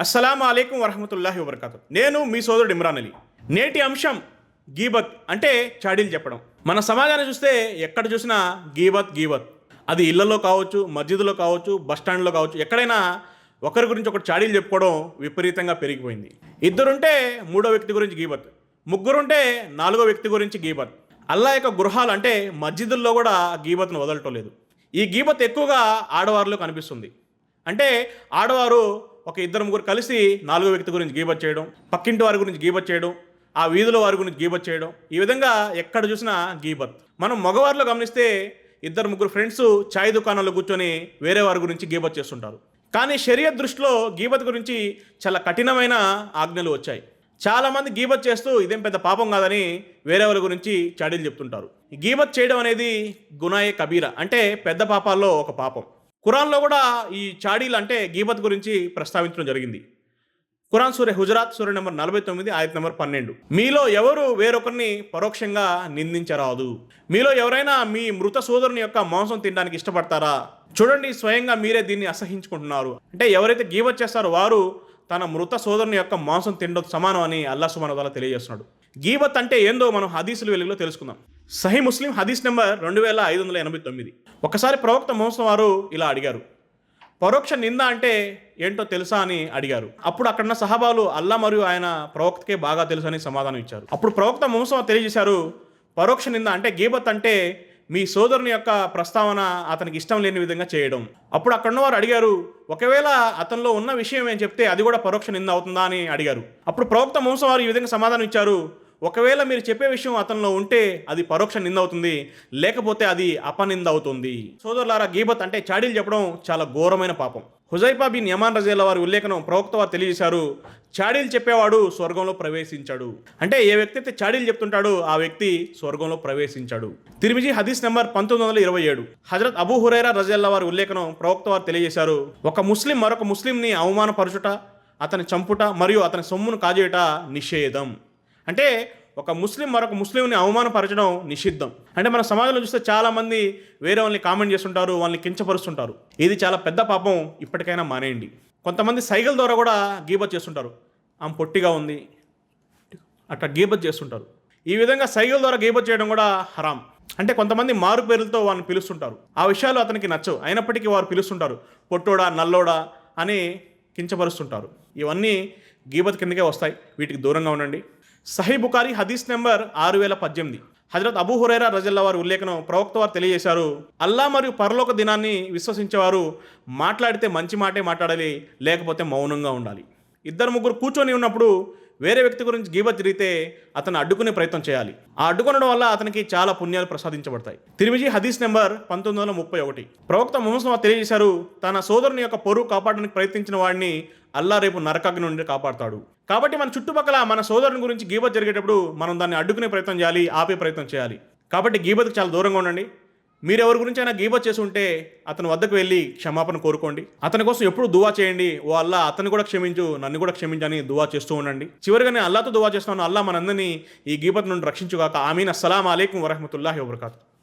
అస్సలం అయికం వరహమతుల్లాహి వబర్కాతు. నేను మీ సోదరుడు ఇమ్రాన్ అలీ. నేటి అంశం గీబత్ అంటే చాడీలు చెప్పడం. మన సమాజాన్ని చూస్తే ఎక్కడ చూసినా గీబత్ గీబత్. అది ఇళ్ళలో కావచ్చు మస్జిద్లో కావచ్చు బస్ స్టాండ్లో కావచ్చు ఎక్కడైనా ఒకరి గురించి ఒకటి చాడీలు చెప్పుకోవడం విపరీతంగా పెరిగిపోయింది. ఇద్దరుంటే మూడో వ్యక్తి గురించి గీబత్. ముగ్గురుంటే నాలుగో వ్యక్తి గురించి గీబత్. అల్లా యొక్క గృహాలు అంటే మస్జిదుల్లో కూడా గీబత్ను వదలటం లేదు. ఈ గీబత్ ఎక్కువగా ఆడవారిలో కనిపిస్తుంది. అంటే ఆడవారు ఒక ఇద్దరు ముగ్గురు కలిసి నాలుగో వ్యక్తి గురించి గీబత్ చేయడం పక్కింటి వారి గురించి గీబత్ చేయడం ఆ వీధిలో వారి గురించి గీబత్ చేయడం ఈ విధంగా ఎక్కడ చూసినా గీబత్ మనం మగవారిలో గమనిస్తే ఇద్దరు ముగ్గురు ఫ్రెండ్స్ చాయ్ దుకాణంలో కూర్చొని వేరే వారి గురించి గీబత్ చేస్తుంటారు. కానీ శరీర దృష్టిలో గీబత్ గురించి చాలా కఠినమైన ఆజ్ఞలు వచ్చాయి. చాలామంది గీబత్ చేస్తూ ఇదేం పెద్ద పాపం కాదని వేరే వాళ్ళ గురించి చాడీలు చెప్తుంటారు. గీబత్ చేయడం అనేది గునాయే కబీరా అంటే పెద్ద పాపాల్లో ఒక పాపం. ఖురాన్లో కూడా ఈ చాడీలు అంటే గీబత్ గురించి ప్రస్తావించడం జరిగింది. ఖురాన్ సూర్య హుజరాత్ సూర్య నెంబర్ నలభై తొమ్మిది ఆయత్ నెంబర్ పన్నెండు. మీలో ఎవరు వేరొకరిని పరోక్షంగా నిందించరాదు? మీలో ఎవరైనా మీ మృత సోదరుని యొక్క మాంసం తినడానికి ఇష్టపడతారా? చూడండి స్వయంగా మీరే దీన్ని అసహించుకుంటున్నారు. అంటే ఎవరైతే గీబత్ చేస్తారో వారు తన మృత సోదరుని యొక్క మాంసం తినడం సమానం అని అల్లా సుమాన తెలియజేస్తున్నాడు. గీబత్ అంటే ఏందో మనం హదీసులు వెలుగులో తెలుసుకుందాం. సహీ ముస్లిం హదీస్ నెంబర్ రెండు వేల ఐదు వందల ఎనభై తొమ్మిది. ఒకసారి ప్రవక్త మోసం వారు ఇలా అడిగారు పరోక్ష నింద అంటే ఏంటో తెలుసా? అని అడిగారు. అప్పుడు అక్కడున్న సహాబాలు అల్లా మరియు ఆయన ప్రవక్తకే బాగా తెలుసు అని సమాధానం ఇచ్చారు. అప్పుడు ప్రవక్త మోసం తెలియజేశారు పరోక్ష నింద అంటే గీబత్ అంటే మీ సోదరుని యొక్క ప్రస్తావన అతనికి ఇష్టం లేని విధంగా చేయడం. అప్పుడు అక్కడ వారు అడిగారు ఒకవేళ అతనిలో ఉన్న విషయం ఏం చెప్తే అది కూడా పరోక్ష నింద అవుతుందా? అని అడిగారు. అప్పుడు ప్రవక్త మోసం వారు ఈ విధంగా సమాధానం ఇచ్చారు ఒకవేళ మీరు చెప్పే విషయం అతనిలో ఉంటే అది పరోక్ష నింద అవుతుంది లేకపోతే అది అపనింద అవుతుంది. సోదరులారా గీబత్ అంటే చాడీలు చెప్పడం చాలా ఘోరమైన పాపం. హుజైఫా బిన్ యమాన్ రజేల వారి ఉల్లేఖనం ప్రవక్త వారు తెలియజేశారు చాడీలు చెప్పేవాడు స్వర్గంలో ప్రవేశించాడు. అంటే ఏ వ్యక్తి అయితే చాడీలు చెప్తుంటాడో ఆ వ్యక్తి స్వర్గంలో ప్రవేశించాడు. తిరిమిజి హదీస్ నెంబర్ పంతొమ్మిది వందల ఇరవై ఏడు హజరత్ అబూ హురైరా రజల్లా వారి ఉల్లేఖనం ప్రవక్త వారు తెలియజేశారు ఒక ముస్లిం మరొక ముస్లింని అవమానపరచుట అతని చంపుట మరియు అతని సొమ్మును కాజేయట నిషేధం. అంటే ఒక ముస్లిం మరొక ముస్లింని అవమానపరచడం నిషిద్ధం. అంటే మన సమాజంలో చూస్తే చాలామంది వేరే వాళ్ళని కామెంట్ చేస్తుంటారు వాళ్ళని కించపరుస్తుంటారు. ఇది చాలా పెద్ద పాపం ఇప్పటికైనా మానేయండి. కొంతమంది సైకిల్ ద్వారా కూడా గీబత్ చేస్తుంటారు. ఆమె పొట్టిగా ఉంది. అట్లా గీబత్ చేస్తుంటారు. ఈ విధంగా సైకిల్ ద్వారా గీబత్ చేయడం కూడా హరాం. అంటే కొంతమంది మారు పేర్లతో వాళ్ళని పిలుస్తుంటారు. ఆ విషయాలు అతనికి నచ్చవు. అయినప్పటికీ వారు పిలుస్తుంటారు. పొట్టోడా నల్లోడా అని కించపరుస్తుంటారు. ఇవన్నీ గీబత్ కిందకే వస్తాయి. వీటికి దూరంగా ఉండండి. సహీ బుకారి హదీస్ నెంబర్ ఆరు వేల పద్దెనిమిది. హజరత్ అబూ హురైరా రజల్లా వారి ఉల్లేఖనం ప్రవక్త వారు తెలియజేశారు. అల్లా మరియు పరలోక దినాన్ని విశ్వసించేవారు మాట్లాడితే మంచి మాటే మాట్లాడాలి లేకపోతే మౌనంగా ఉండాలి. ఇద్దరు ముగ్గురు కూర్చొని ఉన్నప్పుడు వేరే వ్యక్తి గురించి గీబ తిరిగితే అతను అడ్డుకునే ప్రయత్నం చేయాలి. ఆ అడ్డుకొనడం వల్ల అతనికి చాలా పుణ్యాలు ప్రసాదించబడతాయి. తిరిమిజీ హదీస్ నెంబర్ పంతొమ్మిది వందల ముప్పై ఒకటి. ప్రవక్త ముహమ్మద్ తెలియజేశారు తన సోదరుని యొక్క పొరుగు కాపాడడానికి ప్రయత్నించిన వాడిని అల్లా రేపు నరకాగ్ని నుండి కాపాడతాడు. కాబట్టి మన చుట్టుపక్కల మన సోదరుని గురించి గీబత్ జరిగేటప్పుడు మనం దాన్ని అడ్డుకునే ప్రయత్నం చేయాలి ఆపే ప్రయత్నం చేయాలి. కాబట్టి గీబత్కి చాలా దూరంగా ఉండండి. మీరు ఎవరి గురించి అయినా గీబత్ చేసి ఉంటే అతని వద్దకు వెళ్ళి క్షమాపణ కోరుకోండి. అతని కోసం ఎప్పుడు దువా చేయండి. ఓ అల్లా అతను కూడా క్షమించు నన్ను కూడా క్షమించని దువా చేస్తూ ఉండండి. చివరిగా నేను అల్లాతో దువా చేస్తున్నాను. అల్లా మనందరినీ ఈ గీబత్ నుండి రక్షించుగాక. ఆమీన్. అస్సలం అలైకం వరహమతుల్లాహి వబర్కాతు.